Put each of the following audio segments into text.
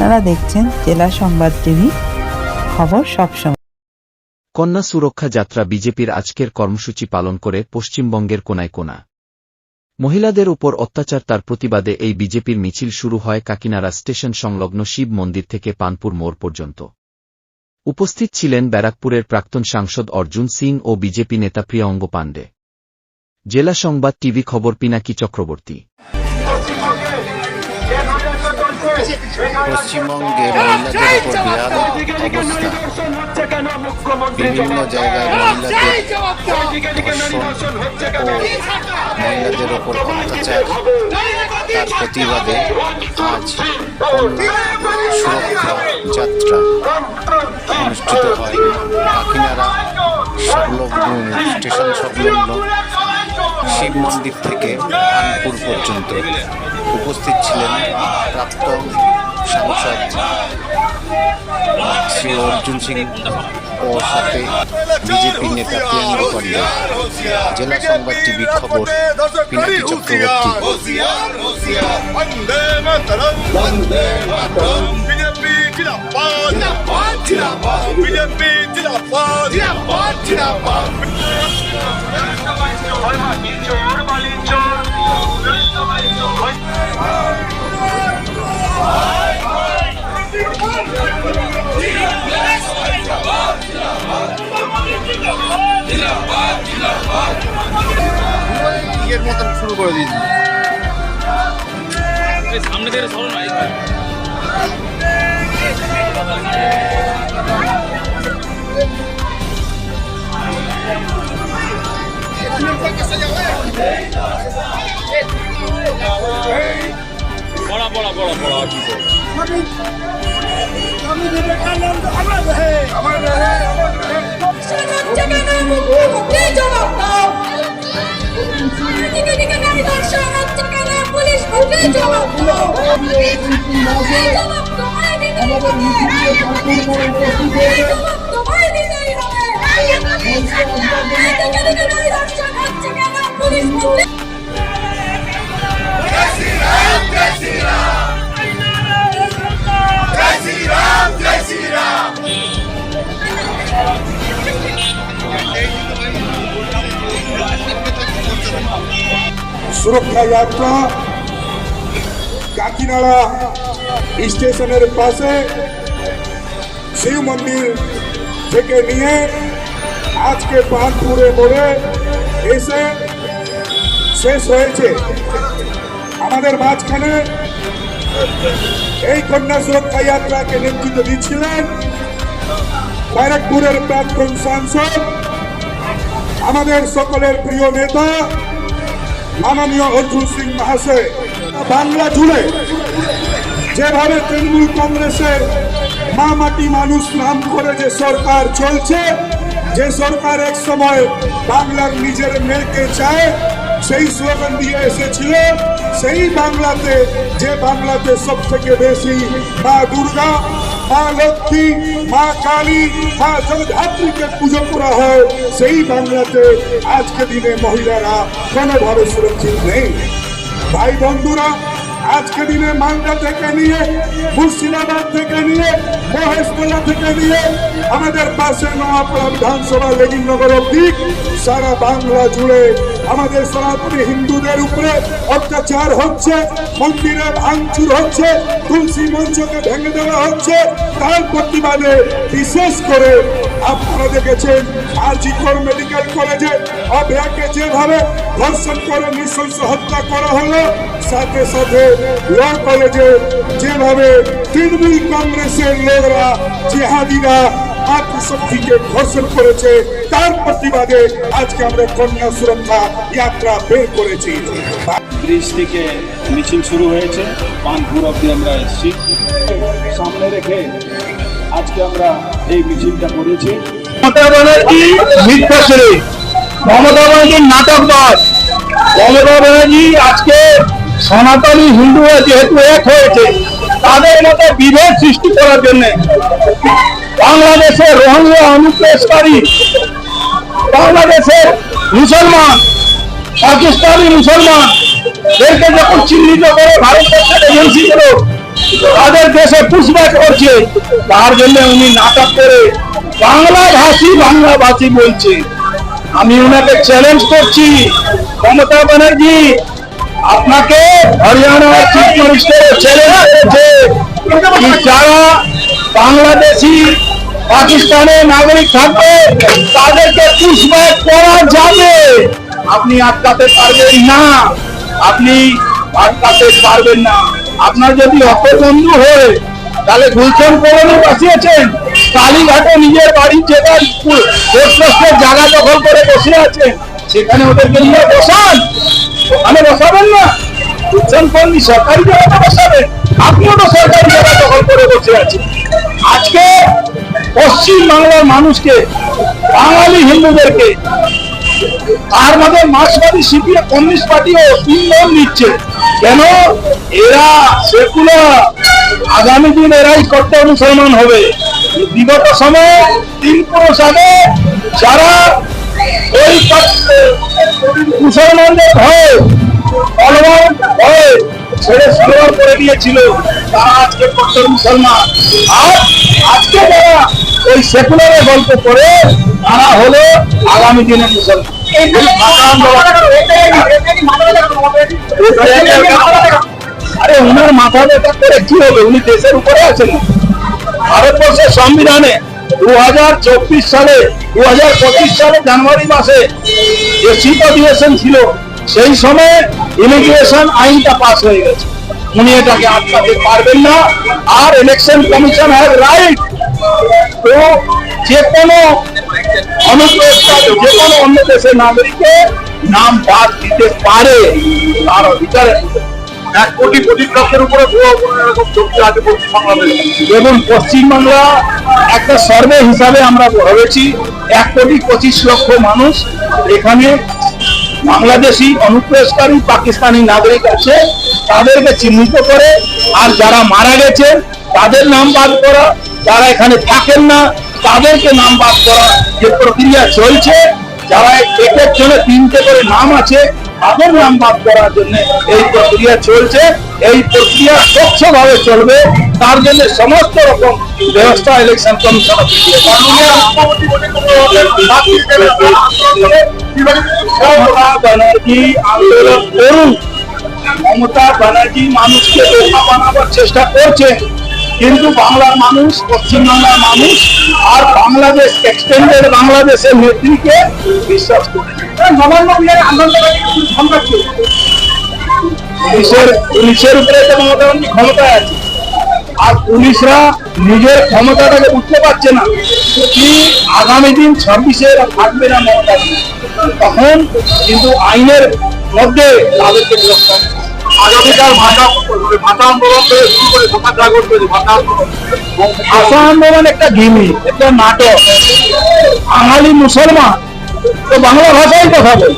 আপনারা দেখছেন জেলা সংবাদ টিভি, খবর সবসময় কন্যা সুরক্ষা যাত্রা বিজেপির আজকের কর্মসূচি পালন করে পশ্চিমবঙ্গের কোনায় কোনা। মহিলাদের উপর অত্যাচার তার প্রতিবাদে এই বিজেপির মিছিল শুরু হয় কাকিনাড়া স্টেশন সংলগ্ন শিব মন্দির থেকে পানপুর মোড় পর্যন্ত। উপস্থিত ছিলেন ব্যারাকপুরের প্রাক্তন সাংসদ অর্জুন সিং ও বিজেপি নেতা প্রিয়ঙ্গ পাণ্ডে। জেলা সংবাদ টিভি খবর পিনাকি চক্রবর্তী। পশ্চিমবঙ্গে মহিলাদের উপর বিরাট অবস্থা। বিভিন্ন জায়গায় মহিলাদের মহিলাদের ওপর অত্যাচার। তার প্রতিবাদে আজ সুরক্ষা যাত্রা অনুষ্ঠিত হয়। কাকিনাড়া সংলগ্ন স্টেশন সংলগ্ন শিব মন্দির থেকে কানপুর পর্যন্ত উপস্থিত ছিলেন প্রাক্তন সাংসদ শ্রী অর্জুন সিং ও সাথে বিজেপি নেতা প্রিয়াঙ্ক পাণ্ডে জেলা সংবাদ টিভি খবর, পিনাকি চক্রবর্তী। বিজেপি ইয়ের মতন শুরু করে দিয়েছি থেকে সরো না পড়া পড়া পড়া পড়া আর কি করব? সুরক্ষা যাত্রা কাকিনাড়া স্টেশনের পাশে শিব মন্দির থেকে নিয়ে আজকে পানপুরে মোড়ে এসে শেষ হয়েছে। আমাদের মাঝখানে এই কন্যা সুরক্ষা যাত্রাকে নেতৃত্ব দিচ্ছিলেন ব্যারাকপুরের প্রাক্তন সাংসদ, আমাদের সকলের প্রিয় নেতা, মাননীয় অর্জুন সিং মহাশয়। বাংলা জুড়ে যেভাবে তৃণমূল কংগ্রেসের মা মাটি মানুষ নাম করে যে সরকার চলছে যে সরকার এক সময় বাংলার নিজের মেয়েকে চায়, সেই স্লোগান দিয়ে এসেছিল, সেই বাংলাতে, যে বাংলাতে সব থেকে বেশি মা দুর্গা, মা লক্ষ্মী, মা কালী, মা জগদ্ধাত্রীকে পুজো করা হয়, সেই বাংলাতে আজকে দিনে মহিলারা কোনোভাবে সুরক্ষিত নেই। ভাই বন্ধুরা আজকে দিনে মালদা থেকে নিয়ে, মুর্শিদাবাদ থেকে নিয়ে মহেশতলা থেকে নিয়ে, আমাদের পাশে নোয়াপাড়া বিধানসভা লেগিনগর অব্দি সারা বাংলা জুড়ে আমাদের সনাতনী হিন্দুদের উপরে অত্যাচার হচ্ছে, মন্দিরে ভাঙচুর হচ্ছে, তুলসী মঞ্চকে ভেঙে দেওয়া হচ্ছে। তার প্রতিবাদে বিশেষ করে আপনারা দেখেছেন আরজিকর মেডিকেল কলেজে অভয়াকে যেভাবে ধর্ষণ করে, নৃশংস হত্যা করা হলো, সাথে সাথে ল কলেজে যেভাবে তৃণমূল কংগ্রেসের লোকরা, জেহাদিরা মাতৃশক্তিকে ধর্ষণ করেছে, তার প্রতিবাদে আজকে আমরা কন্যা সুরক্ষা যাত্রা বের করেছি। ব্রিজ থেকে মিছিল শুরু হয়েছে। পানপুর অব্দি আমরা এসেছি। সামনে রেখে আজকে আমরা এই মিছিলটা করেছি। মমতা ব্যানার্জি মিথ্যাশ্রী মমতা ব্যানার্জির নাটকবাদ মমতা ব্যানার্জি আজকে সনাতনী হিন্দুরা যেহেতু এক হয়েছে, তাদের মধ্যে বিভেদ সৃষ্টি করার জন্য বাংলাদেশের রোহিঙ্গা অনুপ্রবেশকারী বাংলাদেশের মুসলমান, পাকিস্তানি মুসলমান এদেরকে যখন চিহ্নিত করে ভারতবর্ষের এজেন্সিগুলো তাদের দেশে পুষব্যাক করছে। তার জন্য উনি নাটক করে বাংলা ভাষী বাংলা ভাষী বলছে। আমি ওনাকে চ্যালেঞ্জ করছি। মমতা ব্যানার্জি আপনাকে হরিয়ানার চিফ মিনিস্টার চ্যালেঞ্জ করেছে। যারা বাংলাদেশি পাকিস্তানের নাগরিক থাকবে, তাদেরকে পুষব্যাক করা যাবে। আপনি আটকাতে পারবেন না। আপনি আটকাতে পারবেন না। আপনার যদি অত বন্ধু হয় তাহলে গুলশান কলোনি বসিয়েছেন, কালীঘাটে নিজের বাড়ির যেটা পোস্টের জায়গা দখল করে বসে আছেন, সেখানে ওদেরকে নিয়ে বসান। ওখানে বসাবেন না। গুলশান কলোনি সরকারি জায়গাতে বসাবেন। আপনিও তো সরকারি জায়গা দখল করে বসে আছেন। আজকে পশ্চিম বাংলার মানুষকে, বাঙালি হিন্দুদেরকে, তার মধ্যে মার্ক্সবাদী, সিপিএম, কমিউনিস্ট পার্টিও ইন্ধন দিচ্ছে কেন? এরা সেকুলার আগামী দিন এরাই কট্টর মুসলমান হবে বিগত সময়ে তিন পুরুষ আগে যারা ওই মুসলমানদের ভয়ে ভয়ে ছেড়ে করে দিয়েছিল তারা আজকে কট্টর মুসলমান আর আজকে যারা ওই সেকুলারের গল্প করে তারা হলো আগামী দিনের মুসলমান আরে উনার মাথা ব্যথা করে কি হবে? উনি দেশের উপরে আছেন। ভারতবর্ষের সংবিধানে দু হাজার চব্বিশ সালে দু হাজার পঁচিশ সালে জানুয়ারি মাসে যে শীত অধিবেশন ছিল, সেই সময় ইমিগ্রেশন আইনটা পাস হয়ে গেছে। উনি এটাকে আটকাতে পারবেন না। আর election commission have right to যে কোনো অনুপ্রস্তাব যে কোনো অন্য দেশের নাগরিকের নাম বাদ দিতে পারে। তার অধিকার। এক কোটি পঁচিশ লক্ষের উপরে এবং পশ্চিমবাংলা একটা হিসাবে আমরা ভেবেছি, এক কোটি পঁচিশ লক্ষ মানুষ এখানে বাংলাদেশি, অনুপ্রবেশকারী, পাকিস্তানি নাগরিক আছে, তাদেরকে চিহ্নিত করে, আর যারা মারা গেছে, তাদের নাম বাদ করা যারা এখানে থাকেন না, তাদেরকে নাম বাদ করা যে প্রক্রিয়া চলছে, যারা এক এক জনে তিনটে করে নাম আছে তাদের নাম বাদ করার জন্য এই প্রক্রিয়া চলছে, এই প্রক্রিয়া স্বচ্ছভাবে চলবে। তার জন্য সমস্ত রকম ব্যবস্থা ইলেকশন কমিশন আন্দোলন করুন। মমতা ব্যানার্জি মানুষকে বানাবার চেষ্টা করছে। কিন্তু বাংলার মানুষ পশ্চিমবাংলার মানুষ আর বাংলাদেশ এক্সটেন্ডেড বাংলাদেশের নেত্রীকে বিশ্বাস করে। নবান্ন বিহারে পুলিশের পুলিশের উপরে তো মমতা ক্ষমতায় আছে। আর পুলিশরা নিজের ক্ষমতাটাকে বুঝতে পারছে না কি আগামী দিন ছাব্বিশে থাকবে না মমতা। তখন কিন্তু আইনের মধ্যে তাদেরকে গ্রেফতার ভাষা আন্দোলন একটা গিমি, একটা নাটক। বাঙালি মুসলমান, তো বাংলা ভাষায় কথা বলে।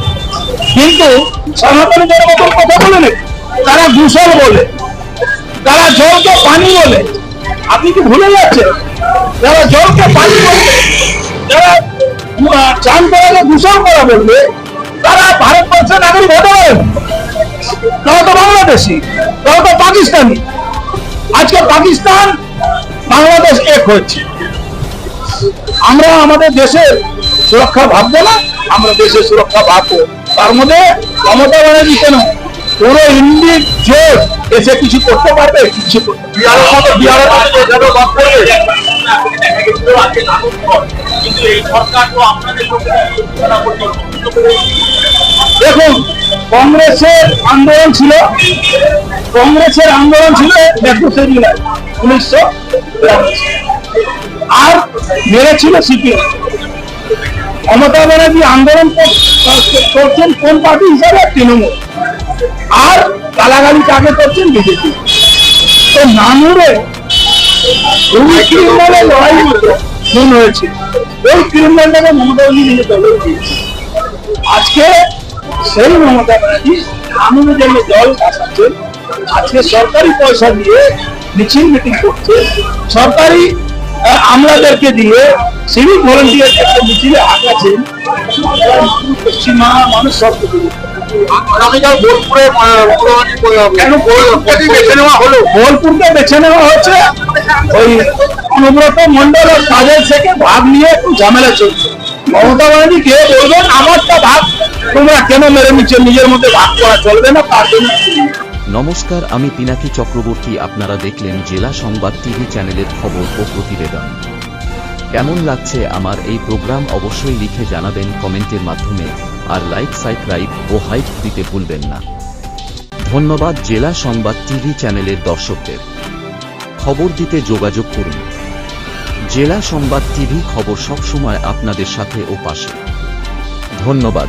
কিন্তু সনাতনীদের মতন কথা বলে না। তারা দূষণ বলে। তারা জলকে পানি বলে। আপনি কি ভুলে যাচ্ছেন? যারা জলকে পানি বলবে যারা চান করাকে দূষণ করা বলবে, তারা ভারতবর্ষের নাগরিক হতে পারে। তারা তো বাংলাদেশি, তারা তো পাকিস্তানি। আজকে পাকিস্তান বাংলাদেশ এক হচ্ছে আমরা আমাদের দেশের সুরক্ষা ভাববো না, আমরা দেশের সুরক্ষা ভাববো। তার মধ্যে মমতা ব্যানার্জি কেন পুরো হিন্দি জোট এসে কিছু করতে পারবে? কিছু দেখুন কংগ্রেসের আন্দোলন ছিল, কংগ্রেসের আন্দোলন ছিল একুশে জুলাই উনিশশো বিরানব্বই। আর মেরেছিল সিপিএম। মমতা ব্যানার্জি আন্দোলন করছেন কোন পার্টি হিসাবে? তৃণমূল। আর গালাগালি কাকে করছেন বিজেপি। তো নানুরে ক্রিমিনালের লড়াই খুন হয়েছে। ওই ক্রিমিনালটাকে মমতা ব্যানার্জি নিজে দলে আজকে সেই মমতা ব্যানার্জি কানুনের জন্য জল বাঁচাচ্ছেন আজকে সরকারি পয়সা দিয়ে মিছিল মিটিং করছে। সরকারি আমলাদেরকে দিয়ে সিভিক ভলেন্টিয়ার মিছিলে পশ্চিমবাংলার মানুষ সব কিছু আগামীকাল বোলপুরে কেন বোলপুরকে বেছে নেওয়া হলো। বোলপুরকে বেছে নেওয়া হচ্ছে ওই অনুব্রত মন্ডল আর কাজের থেকে ভাগ নিয়ে একটু ঝামেলা চলছে। মমতা ব্যানার্জি কে বলবেন আমারটা ভাগ তোমরা কেন মেরে নিচ্ছে? নিজের মধ্যে ভাগ করা চলবে না, তার জন্য। নমস্কার, আমি পিনাকি চক্রবর্তী। আপনারা দেখলেন জেলা সংবাদ টিভি চ্যানেলের খবর ও প্রতিবেদন। কেমন লাগছে আমার এই প্রোগ্রাম অবশ্যই লিখে জানাবেন কমেন্টের মাধ্যমে, আর লাইক, সাবস্ক্রাইব ও হাইপ দিতে ভুলবেন না। ধন্যবাদ জেলা সংবাদ টিভি চ্যানেলের দর্শকদের। খবর দিতে যোগাযোগ করুন। জেলা সংবাদ টিভি খবর সবসময় আপনাদের সাথে ও পাশে। ধন্যবাদ।